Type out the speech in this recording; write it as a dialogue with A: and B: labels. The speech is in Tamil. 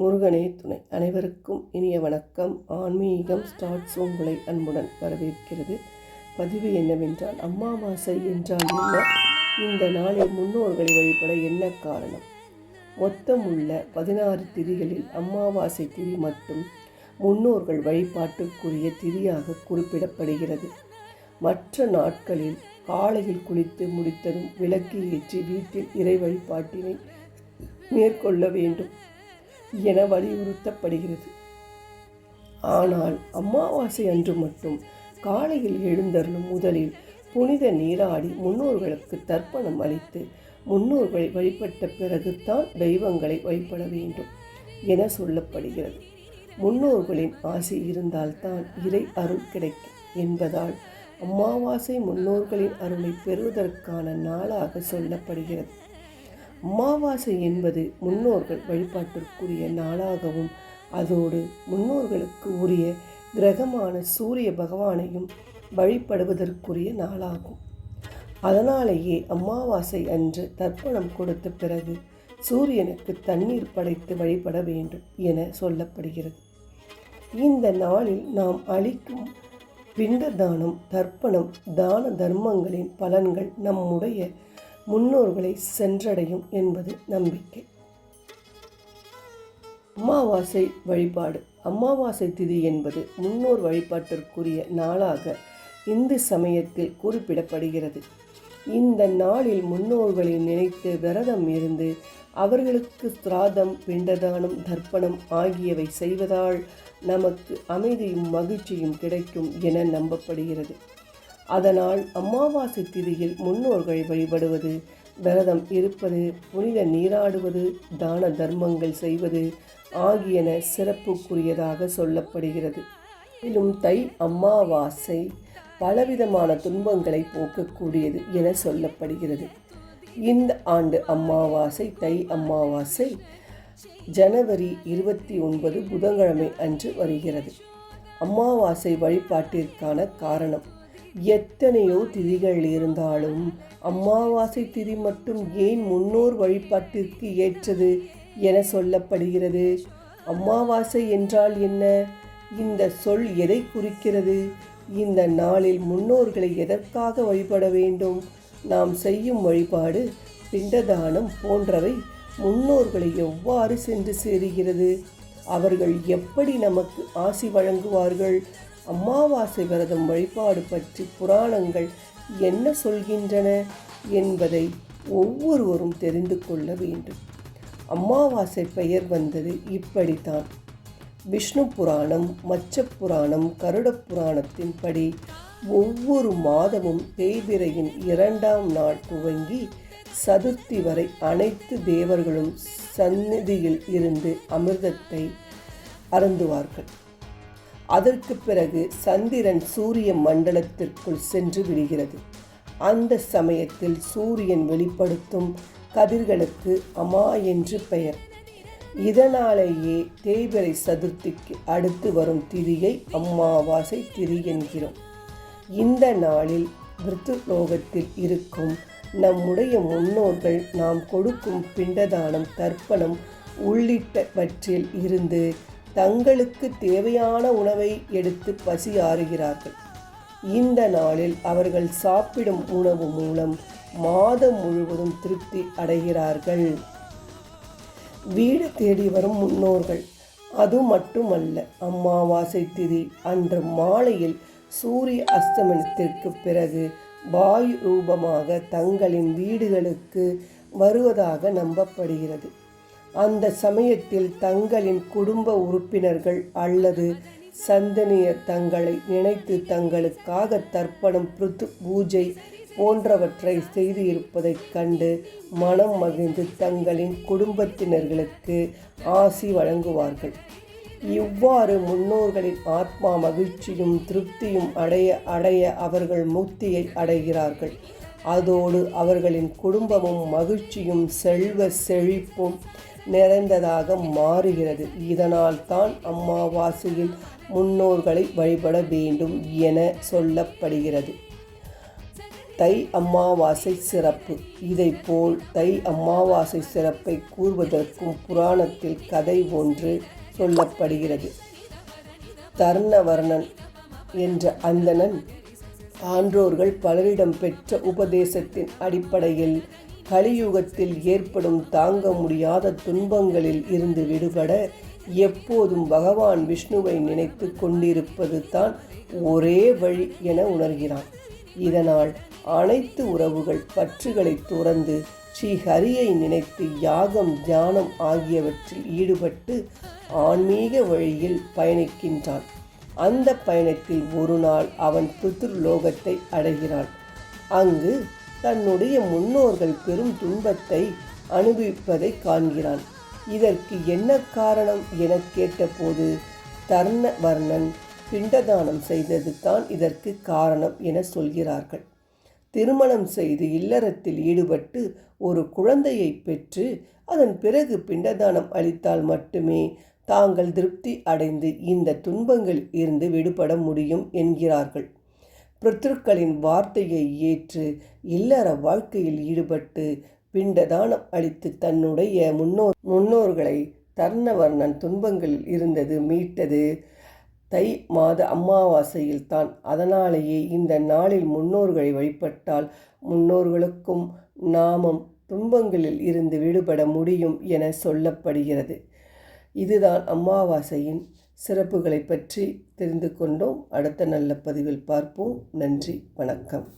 A: முருகனே துணை. அனைவருக்கும் இனிய வணக்கம். ஆன்மீகம் ஸ்டார்ட்ஸ் உங்களை அன்புடன் வரவேற்கிறது. பதிவு என்னவென்றால் அமாவாசை என்றால் என்ன? இந்த நாளில் முன்னோர்களை வழிபட என்ன காரணம்? மொத்தம் உள்ள பதினாறு திதிகளில் அமாவாசை திதி மட்டும் முன்னோர்கள் வழிபாட்டுக்குரிய திதியாக குறிப்பிடப்படுகிறது. மற்ற நாட்களில் காலையில் குளித்து முடித்ததும் விளக்கு ஏற்றி வீட்டில் இறை வழிபாட்டினை மேற்கொள்ள வேண்டும். என வலியுறுத்தப்படுகிறது. ஆனால் அமாவாசை அன்று மட்டும் காலையில் எழுந்தருளும் முதலில் புனித நீராடி முன்னோர்களுக்கு தர்ப்பணம் அளித்து முன்னோர்களை வழிபட்ட பிறகுதான் தெய்வங்களை வழிபட வேண்டும் என சொல்லப்படுகிறது. முன்னோர்களின் ஆசை இருந்தால்தான் இறை அருள் கிடைக்கும் என்பதால் அமாவாசை முன்னோர்களின் அருளை பெறுவதற்கான நாளாக சொல்லப்படுகிறது. அமாவாசை என்பது முன்னோர்கள் வழிபாட்டிற்குரிய நாளாகவும் அதோடு முன்னோர்களுக்கு உரிய கிரகமான சூரிய பகவானையும் வழிபடுவதற்குரிய நாளாகும். அதனாலேயே அமாவாசை அன்று தர்ப்பணம் கொடுத்த பிறகு சூரியனுக்கு தண்ணீர் படைத்து வழிபட வேண்டும் என சொல்லப்படுகிறது. இந்த நாளில் நாம் அளிக்கும் பிண்ட தானம் தர்ப்பணம் தான தர்மங்களின் பலன்கள் நம்முடைய முன்னோர்களை சென்றடையும் என்பது நம்பிக்கை. அமாவாசை வழிபாடு. அமாவாசை திதி என்பது முன்னோர் வழிபாட்டிற்குரிய நாளாக இந்து சமயத்தில் குறிப்பிடப்படுகிறது. இந்த நாளில் முன்னோர்களை நினைத்து விரதம் இருந்து அவர்களுக்கு திராதம் பிண்டதானம் தர்ப்பணம் ஆகியவை செய்வதால் நமக்கு அமைதியும் மகிழ்ச்சியும் கிடைக்கும் என நம்பப்படுகிறது. அதனால் அமாவாசை திதியில் முன்னோர்களை வழிபடுவது விரதம் இருப்பது புனித நீராடுவது தான தர்மங்கள் செய்வது ஆகியன சிறப்புக்குரியதாக சொல்லப்படுகிறது. மேலும் தை அமாவாசை பலவிதமான துன்பங்களை போக்கக்கூடியது என சொல்லப்படுகிறது. இந்த ஆண்டு அமாவாசை தை அமாவாசை ஜனவரி இருபத்தி ஒன்பது புதன்கிழமை அன்று வருகிறது. அமாவாசை வழிபாட்டிற்கான காரணம் எத்தனையோ திதிகள் இருந்தாலும் அமாவாசை திதி மட்டும் ஏன் முன்னோர் வழிபாட்டிற்கு ஏற்றது என சொல்லப்படுகிறது. அமாவாசை என்றால் என்ன? இந்த சொல் எதை குறிக்கிறது? இந்த நாளில் முன்னோர்களை எதற்காக வழிபட வேண்டும்? நாம் செய்யும் வழிபாடு பிண்டதானம் போன்றவை முன்னோர்களை எவ்வாறு சென்று சேருகிறது? அவர்கள் எப்படி நமக்கு ஆசி வழங்குவார்கள்? அமாவாசை விரதம் வழிபாடு பற்றி புராணங்கள் என்ன சொல்கின்றன என்பதை ஒவ்வொருவரும் தெரிந்து கொள்ள வேண்டும். அமாவாசை பெயர் வந்தது இப்படித்தான். விஷ்ணு புராணம் மச்ச புராணம் கருட புராணத்தின்படி ஒவ்வொரு மாதமும் தேய்பிரையின் இரண்டாம் நாள் துவங்கி சதுர்த்தி வரை அனைத்து தேவர்களும் சந்நிதியில் இருந்து அமிர்தத்தை அருந்துவார்கள். அதற்கு பிறகு சந்திரன் சூரிய மண்டலத்திற்குள் சென்று விடுகிறது. அந்த சமயத்தில் சூரியன் வெளிப்படுத்தும் கதிர்களுக்கு அமா என்று பெயர். இதனாலேயே தேய்பிரை சதுர்த்திக்கு அடுத்து வரும் திரியை அம்மாவாசை திரி என்கிறோம். இந்த நாளில் லோகத்தில் இருக்கும் நம்முடைய முன்னோர்கள் நாம் கொடுக்கும் பிண்டதானம் தர்ப்பணம் உள்ளிட்டவற்றில் இருந்து தங்களுக்கு தேவையான உணவை எடுத்து பசி ஆறுகிறார்கள். இந்த நாளில் அவர்கள் சாப்பிடும் உணவு மூலம் மாதம் முழுவதும் திருப்தி அடைகிறார்கள். வீடு தேடி வரும் முன்னோர்கள். அது மட்டுமல்ல அம்மாவாசை திதி அன்று மாலையில் சூரிய அஸ்தமனத்திற்கு பிறகு வாயு ரூபமாக தங்களின் வீடுகளுக்கு வருவதாக நம்பப்படுகிறது. அந்த சமயத்தில் தங்களின் குடும்ப உறுப்பினர்கள் அல்லது சந்தனியர் தங்களை நினைத்து தங்களுக்காக தர்ப்பணம் பிருத்து பூஜை போன்றவற்றை செய்து இருப்பதைக் கண்டு மனம் மகிழ்ந்து தங்களின் குடும்பத்தினர்களுக்கு ஆசி வழங்குவார்கள். இவ்வாறு முன்னோர்களின் ஆத்மா மகிழ்ச்சியும் திருப்தியும் அடைய அடைய அவர்கள் முக்தியை அடைகிறார்கள். அதோடு அவர்களின் குடும்பமும் மகிழ்ச்சியும் செல்வ செழிப்பும் நிறைந்ததாக மாறுகிறது. இதனால் தான் அம்மாவாசையில் முன்னோர்களை வழிபட வேண்டும் என சொல்லப்படுகிறது. தை அமாவாசை சிறப்பு. இதைப்போல் தை அமாவாசை சிறப்பை கூறுவதற்கும் புராணத்தில் கதை ஒன்று சொல்லப்படுகிறது. தர்ணவர்ணன் என்ற அந்தணன் ஆன்றோர்கள் பலரிடம் பெற்ற உபதேசத்தின் அடிப்படையில் கலியுகத்தில் ஏற்படும் தாங்க முடியாத துன்பங்களில் இருந்து விடுபட எப்போதும் பகவான் விஷ்ணுவை நினைத்து கொண்டிருப்பது தான் ஒரே வழி என உணர்கிறான். இதனால் அனைத்து உறவுகள் பற்றுகளை துறந்து ஸ்ரீ ஹரியை நினைத்து யாகம் தியானம் ஆகியவற்றில் ஈடுபட்டு ஆன்மீக வழியில் பயணிக்கின்றான். அந்த பயணத்தில் ஒரு நாள் அவன் பித்ருலோகத்தை அடைகிறான். அங்கு தன்னுடைய முன்னோர்கள் பெரும் துன்பத்தை அனுபவிப்பதை காண்கிறான். இதற்கு என்ன காரணம் என கேட்டபோது தர்ணவர்ணன் பிண்டதானம் செய்தது தான் இதற்கு காரணம் என சொல்கிறார்கள். திருமணம் செய்து இல்லறத்தில் ஈடுபட்டு ஒரு குழந்தையை பெற்று அதன் பிறகு பிண்டதானம் அளித்தால் மட்டுமே தாங்கள் திருப்தி அடைந்து இந்த துன்பங்களில் இருந்து விடுபட முடியும் என்கிறார்கள். பித்ருக்களின் வார்த்தையை ஏற்று இல்லற வாழ்க்கையில் ஈடுபட்டு பிண்டதானம் அளித்து தன்னுடைய முன்னோர் முன்னோர்களை தர்ணவர்ணன் துன்பங்களில் இருந்தது மீட்டது. தை மாத அமாவாசையில் தான் அதனாலேயே இந்த நாளில் முன்னோர்களை வழிபட்டால் முன்னோர்களுக்கும் நாமம் துன்பங்களில் இருந்து விடுபட முடியும் என சொல்லப்படுகிறது. இதுதான் அமாவாசையின் சிறப்புகளை பற்றி தெரிந்து கொண்டோம். அடுத்த நல்ல பதிவில் பார்ப்போம். நன்றி. வணக்கம்.